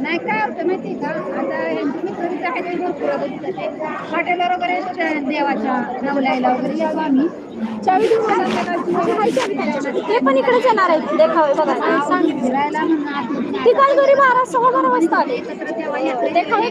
नाही काय होतं माहिती का? आता ह्यांची मित्रांचं आहे ते भरपूर. हॉटेलवर वगैरे देवाच्या नवलाईला वगैरे येतो आम्ही. चावी. ते पण इकडेच येणार आहेत. देखावे बघा फिरायला म्हणून आतमध्ये ती काय घरी बारा सव्वा बारा वाजता आले. देखावे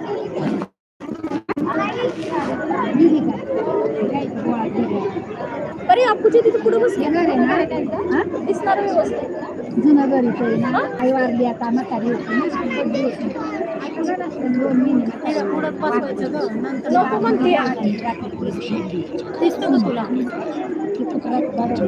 हा? अरे अप्पूची तिथे पुढे बसले येणार आहे ना हा? दिसणार व्यवस्थित जुनं घर आई वारली आता म्हातारी नको म्हणते दिसतं का तुला करायची